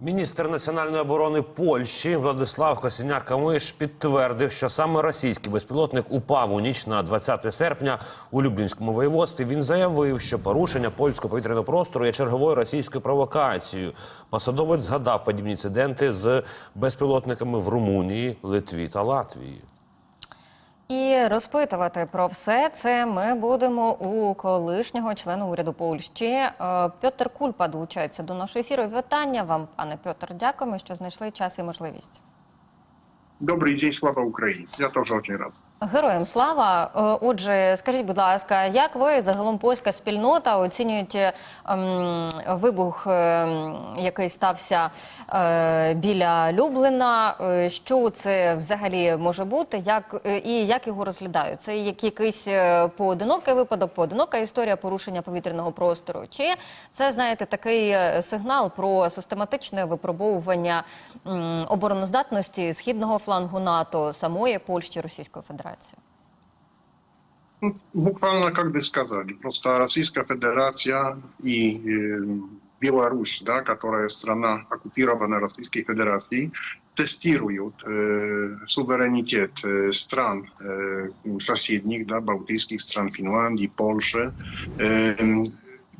Міністр національної оборони Польщі Владислав Косіняк-Камиш підтвердив, що саме російський безпілотник упав у ніч на 20 серпня у Люблінському воєводстві. Він заявив, що порушення польського повітряного простору є черговою російською провокацією. Посадовець згадав подібні інциденти з безпілотниками в Румунії, Литві та Латвії. І розпитувати про все це ми будемо у колишнього члена уряду Польщі. Е, Пьотр Кульпа долучається до нашого ефіру. Вітання вам, пане Пьотр. Дякуємо, що знайшли час і можливість. Добрий день, слава Україні. Я теж очень рад. Героям слава. Е, Отже, скажіть, будь ласка, як ви загалом польська спільнота оцінюєте ем, вибух, ем, який стався е, біля Люблина? Е, Що це взагалі може бути? Як е, і як його розглядають? Це як якийсь поодинокий випадок, поодинока історія порушення повітряного простору? Чи це знаєте такий сигнал про систематичне випробовування м, обороноздатності східного флангу НАТО, самої Польщі, Російської Федерації? Ну, Буквально, как бы сказали, просто Российская Федерация и э, Беларусь, да, которая страна оккупированная Российской Федерацией, тестируют э, суверенитет э, стран э, соседних, да, балтийских стран, Финляндии, Польши, э,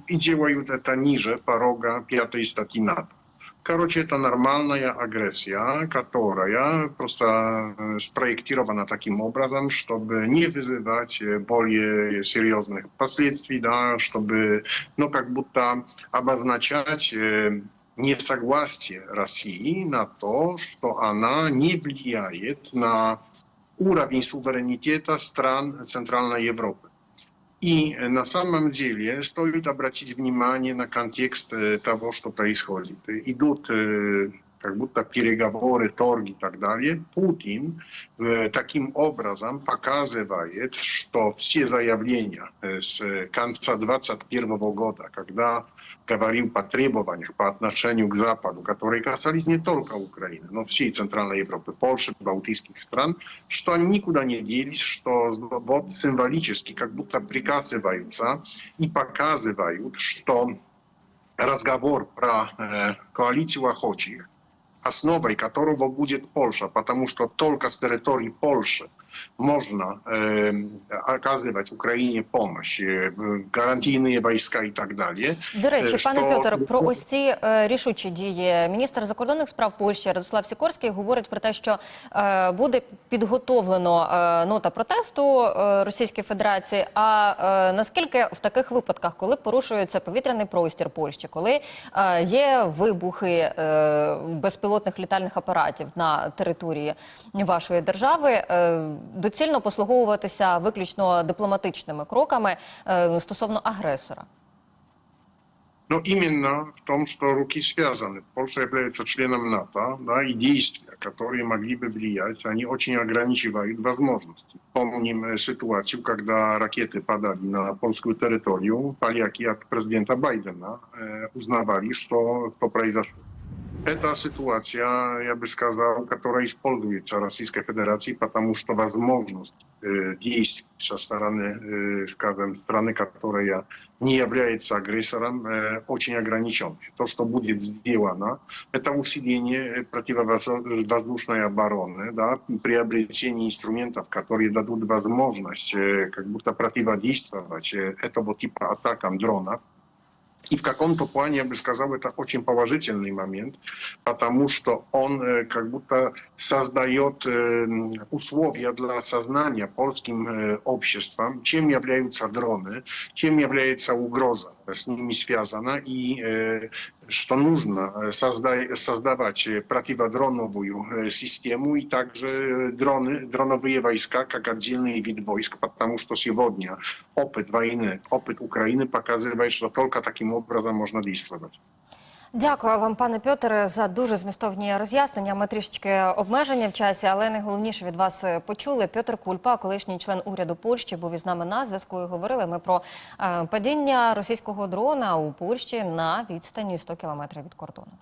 и делают это ниже порога пятой статьи НАТО. Короче, это нормальная агрессия, которая просто э, спроектирована таким образом, чтобы не вызывать э, более серьезных последствий, да, чтобы, ну, как будто обозначать э, несогласие России на то, что она не влияет на уровень суверенитета стран Центральной Европы. И э, на самом деле стоит обратить внимание на контекст э, того, что происходит. Идут э, как будто переговоры, торги и так далее. Путин э, таким образом показывает, что все заявления э, с конца 2021 года, когда говорил по требованиях по отношению к Западу, которые касались не только Украины, но всей Центральной Европы, Польши, Балтийских стран, что они никуда не делись, что вот символически как будто приказываются и показывают, что разговор про э, коалицию охочих, основой которого будет Польша, потому что только с территории Польши можно э, оказывать Украине помощь, э, гарантийные войска и так далее. До речі, Е, пане що- Пьотр, про ось ці е, рішучі дії. Міністр закордонних справ Польщі Радослав Сікорський говорить про те, що е, буде підготовлено е, нота протесту е, Російської Федерації. А е, наскільки в таких випадках, коли порушується повітряний простір Польщі, коли е, є вибухи е, безпілотних літальних апаратів на території вашої держави, е, доцільно послуговуватися виключно дипломатичними кроками е, стосовно агресора? Но именно в том, что руки связаны. Польша является членом НАТО, да, и действия, которые могли бы влиять, они очень ограничивают возможности. Помним э, ситуацию, когда ракеты падали на польскую территорию, поляки от президента Байдена э, узнавали, что, что произошло. Это ситуация, я бы сказал, которая используется Российской Федерацией, потому что возможность э, действий со стороны, э, скажем, страны, которая не является агрессором, э, очень ограничена. То, что будет сделано, это усиление противовоздушной обороны, да, приобретение инструментов, которые дадут возможность э, как будто противодействовать э, этого типа атакам дронов. И в каком-то плане, я бы сказал, это очень положительный момент, потому что он э, как будто создает э, условия для осознания польским э, обществом, чем являются дроны, чем является угроза с ними связана, и э, что нужно э, создай- создавать э, противодроновую э, систему и также э, дроны, дроновые войска как отдельный вид войск, потому что сегодня опыт войны, опыт Украины показывает, что только таким образом можно действовать. Дякую вам, пане Пьотере, за дуже змістовні роз'яснення. Ми трішечки обмежені в часі, але найголовніше від вас е, почули. Пьотер Кульпа, колишній член уряду Польщі, був із нами на зв'язку. і Говорили ми про е, падіння російського дрона у Польщі на відстані 100 кілометрів від кордону.